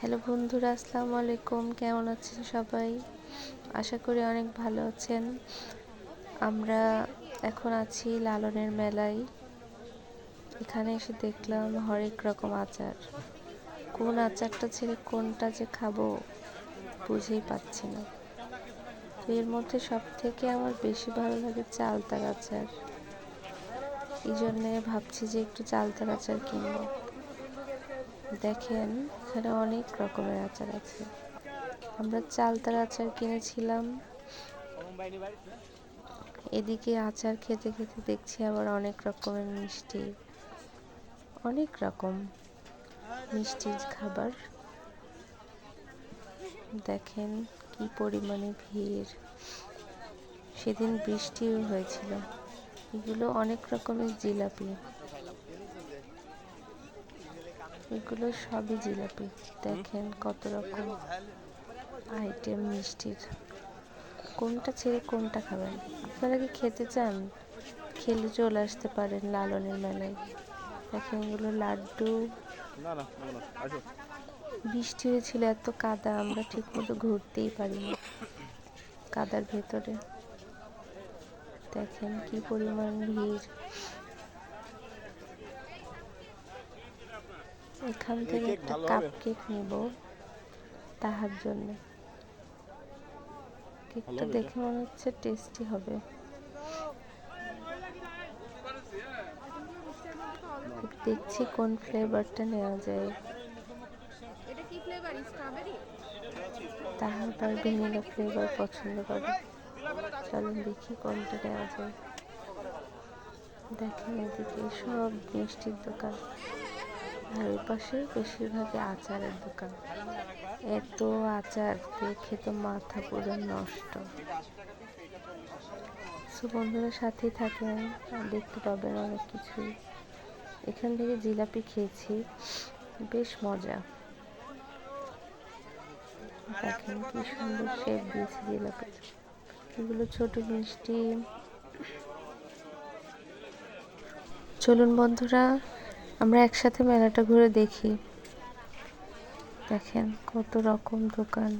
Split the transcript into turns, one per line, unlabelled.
Hello বন্ধুরা, আসসালামু আলাইকুম। কেমন আছেন সবাই? আশা করি অনেক ভালো আছেন। আমরা এখন আছি লালনের মেলায়। এখানে এসে দেখলাম হরেক রকম আচার। কোন আচারটা ছেড়ে কোনটা যে খাব বুঝেই পাচ্ছি না। তো এর মধ্যে সব থেকে আমার বেশি ভালো লাগে চালতার আচার। এই জন্যে ভাবছি যে একটু চালতার আচার কিনবো। দেখেন, এখানে অনেক রকমের আচার আছে। আমরা চালতার আচার কিনেছিলাম। এদিকে আচার খেতে খেতে দেখছি আবার অনেক রকমের মিষ্টি। অনেক রকম মিষ্টির খাবার। দেখেন কি পরিমাণে ভিড়। সেদিন বৃষ্টিও হয়েছিল। এগুলো অনেক রকমের জিলাপি। এগুলো সবই জিলাপি। দেখেন কত রকম আইটেম মিষ্টির। কোনটা ছেড়ে কোনটা খাবেন? আপনারা কি খেতে চান? খেলে চলে আসতে পারেন লালনের মেলায়। দেখেন এগুলো লাড্ডু। বৃষ্টি হয়েছিল এত কাদা আমরা ঠিক মতো ঘুরতেই পারিনি কাদার ভেতরে। দেখেন কি পরিমাণ ভিড়। এখান থেকে একটা কাপ কেক নিব তাহার জন্য। কেকটা দেখে মনে হচ্ছে টেস্টি হবে। দেখছি কোন ফ্লেভারটা নেওয়া যায়।
এটা কি ফ্লেভার স্ট্রবেরি
তাহার আবার ভ্যানিলা ফ্লেভার পছন্দ করে। চলুন দেখি কোনটা নেওয়া যায়। দেখেন এদিকে সব মিষ্টির দোকান। আর পাশে বেশিরভাগই আচারের দোকান। এত আচার দেখে তো মাথা পুরো নষ্ট। সো বন্ধুরা সাথেই থাকেন, দেখতে পাবেন অনেক কিছুই। এখান থেকে জিলাপি খেয়েছি, বেশ মজা। দেখেন কি সুন্দর শেপ দিয়েছে জিলাপি। এগুলো ছোট মিষ্টি। চলুন বন্ধুরা আমরা একসাথে মেলাটা ঘুরে দেখি। দেখেন কত রকম দোকান।